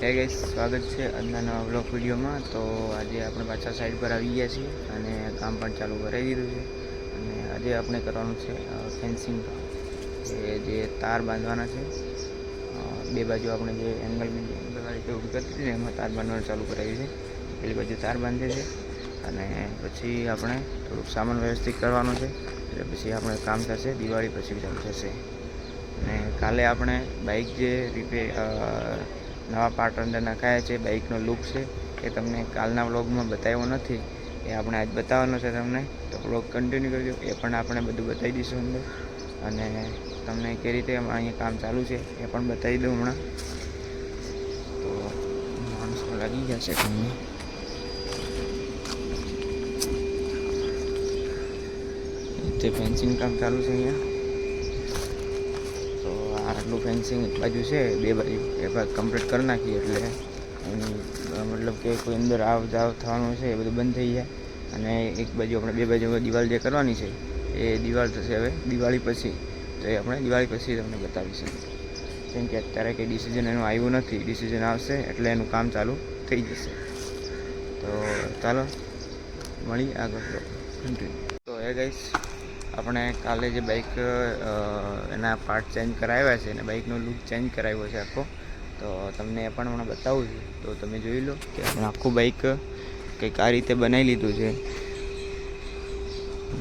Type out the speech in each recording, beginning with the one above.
હે સ્વાગત છે આજના નવા બ્લોક વિડીયોમાં. તો આજે આપણે પાછા સાઈડ પર આવી ગયા છીએ અને કામ પણ ચાલુ કરાવી દીધું છે. અને આજે આપણે કરવાનું છે ફેન્સિંગ એ જે તાર બાંધવાના છે. બે બાજુ આપણે જે એંગલ રીતે ઊભી કરતી હતી ને, એમાં તાર બાંધવાનું ચાલુ કરાવ્યું છે. પેલી બાજુ તાર બાંધે છે અને પછી આપણે થોડુંક સામાન વ્યવસ્થિત કરવાનું છે. એટલે પછી આપણે કામ થશે, દિવાળી પછી ચાલુ થશે. અને કાલે આપણે બાઇક જે રિપેર નવા પાર્ટ અંદર નખાયા છે, બાઇકનો લુક છે, એ તમને કાલના વ્લોગમાં બતાવ્યો નથી, એ આપણે આજ બતાવવાનો છે તમને. તો વ્લોગ કન્ટિન્યુ કરજો, એ પણ આપણે બધું બતાવી દઈશું અંદર. અને તમને કઈ રીતે અહીંયા કામ ચાલુ છે, એ પણ બતાવી દઉં હમણાં. તો માણસો લાગી ગયા છે તમને તે ફેન્સિંગ કામ ચાલુ છે અહીંયા. આટલું ફેન્સિંગ એક બાજુ છે, બે બાજુ એ ભાગ કમ્પ્લીટ કરી નાખીએ એટલે મતલબ કે કોઈ અંદર આવ જાવ થવાનું છે એ બધું બંધ થઈ જાય. અને એક બાજુ આપણે બે બાજુ દિવાલ જે કરવાની છે, એ દિવાલ થશે હવે દિવાળી પછી. તો એ આપણે દિવાળી પછી તમને બતાવીશું. કેમ કે અત્યારે કંઈ ડિસિઝન એનું આવ્યું નથી ડિસિઝન આવશે એટલે એનું કામ ચાલુ થઈ જશે. તો ચાલો મળી આગળ. કન્ટિન્યુ તો એ ગઈશ આપણે કાલે જે બાઇક એના પાર્ટ ચેન્જ કરાવ્યા છે અને બાઇકનો લુક ચેન્જ કરાવ્યો છે આખો, તો તમને એ પણ હમણાં બતાવું છું. તો તમે જોઈ લો કે આખું બાઇક કંઈક આ રીતે બનાવી લીધું છે.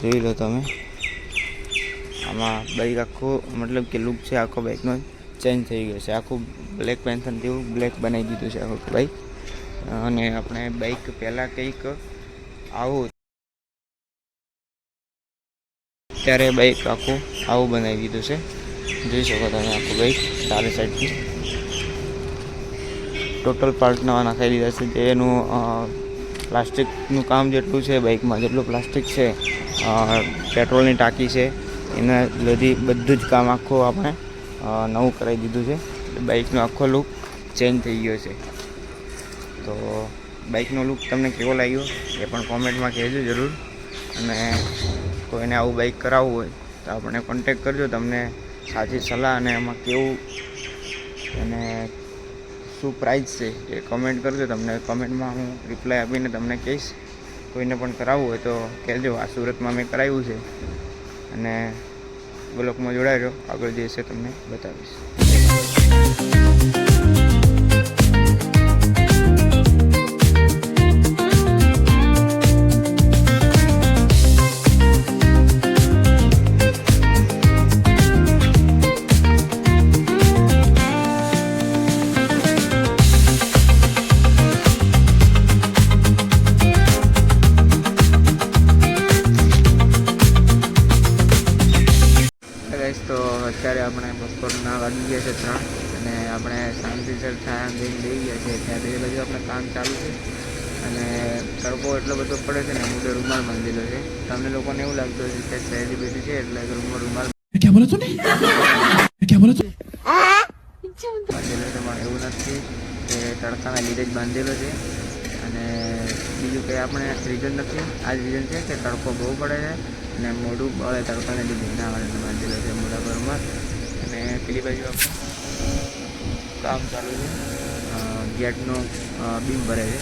જોઈ લો તમે. આમાં બાઇક આખું, મતલબ કે લુક છે આખો બાઇકનો ચેન્જ થઈ ગયો છે. આખું બ્લેક પેન્થન જેવું બ્લેક બનાવી દીધું છે આખું બાઇક અને આપણે બાઇક પહેલાં કંઈક આવું ત્યારે બાઇક આખું આવું બનાવી દીધું છે. જોઈ શકો તમે આખું બાઇક ચારે સાઈડથી ટોટલ પાર્ટ નવા નાખાઈ દીધા છે. તેનું પ્લાસ્ટિકનું કામ જેટલું છે બાઇકમાં જેટલું પ્લાસ્ટિક છે પેટ્રોલની ટાંકી છે, એના લીધી બધું જ કામ આખું આપણે નવું કરાવી દીધું છે. બાઇકનો આખો લુક ચેન્જ થઈ ગયો છે. તો બાઇકનો લુક તમને કેવો લાગ્યો એ પણ કોમેન્ટમાં કહેજો જરૂર. અને કોઈને આવું બાઇક કરાવવું હોય, તો આપણે કોન્ટેક કરજો, તમને સાચી સલાહ અને એમાં કેવું અને શું પ્રાઇસ છે એ કમેન્ટ કરજો. તમને કમેન્ટમાં હું રિપ્લાય આપીને તમને કહીશ. કોઈને પણ કરાવવું હોય તો કહેજો, આ સુરતમાં મેં કરાવ્યું છે. અને બ્લોકમાં જોડાઈ આગળ જે છે તમને બતાવીશ. છે ત્રણ. અને આપણે શાંતિસર છાયા જઈને જઈ ગયા છીએ ત્યાં તે બાજુ આપણે કામ ચાલુ છે. અને તડકો એટલો બધો પડે છે ને હું તો રૂમાલ બાંધેલો છે. તમને લોકોને એવું લાગતું હશે કે શહેરી બેઠી છે એટલે રૂમમાં રૂમાલ ક્યાં બોલો તું ક્યાં બોલો તું બાંધેલો છે પણ એવું નથી કે તડકાના લીધે જ બાંધેલો છે. અને બીજું કંઈ આપણે રીઝન નથી? આ જ રીઝન છે કે તડકો બહુ પડે છે. અને મોઢું બળે તડકાને લીધે. ના બાંધેલો છે મોઢા પર અને પેલી બાજુ કામ ચાલુ છે. ગેટનો બીમ ભરે છે.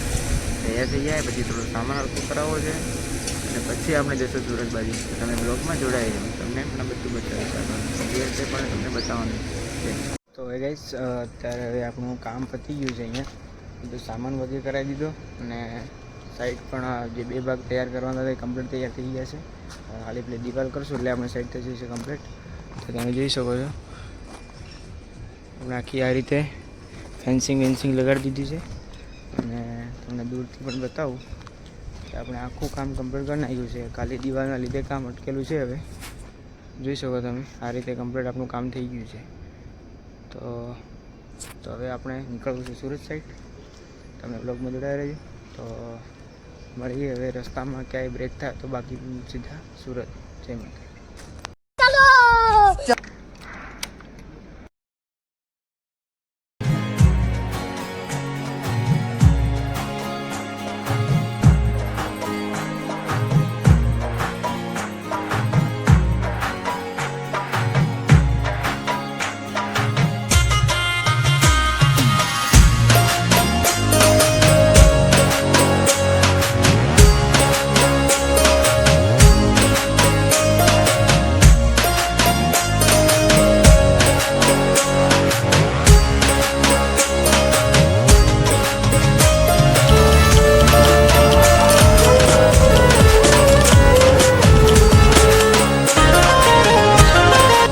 તૈયાર થઈ જાય, પછી થોડો સામાન હલકો કરાવવો છે. અને પછી આપણે જશું સુરત બાજુ. તમે બ્લોગમાં જોડાઈ જાઓ તમને પણ બધું બતાવીશ પણ તમને બતાવવાનું છે. તો એ ગાઈસ અત્યારે હવે આપણું કામ પતી ગયું છે અહીંયા. બધું સામાન વગેરે કરાવી દીધો. અને સાઈડ પણ જે બે ભાગ તૈયાર કરવાના હતા એ કમ્પ્લીટ તૈયાર થઈ ગયા છે. ખાલી પેલી દિવાલ કરશું એટલે આપણે સાઈડ થઈ જશે કમ્પ્લીટ તો તમે જોઈ શકો છો. આપણે આખી આ રીતે ફેન્સિંગ વેન્સિંગ લગાડી દીધી છે. અને તમને દૂરથી પણ બતાવું કે આપણે આખું કામ કમ્પ્લીટ કરી નાખ્યું છે. ખાલી દિવાલના લીધે કામ અટકેલું છે હવે. જોઈ શકો તમે, આ રીતે કમ્પ્લીટ આપણું કામ થઈ ગયું છે. તો તો હવે આપણે નીકળવું છે સુરત સાઈડ તમે બ્લોગમાં જોડાઈ રહેજો. તો મળીએ હવે રસ્તામાં ક્યાંય બ્રેક થાય તો બાકી સીધા સુરત. જય માતા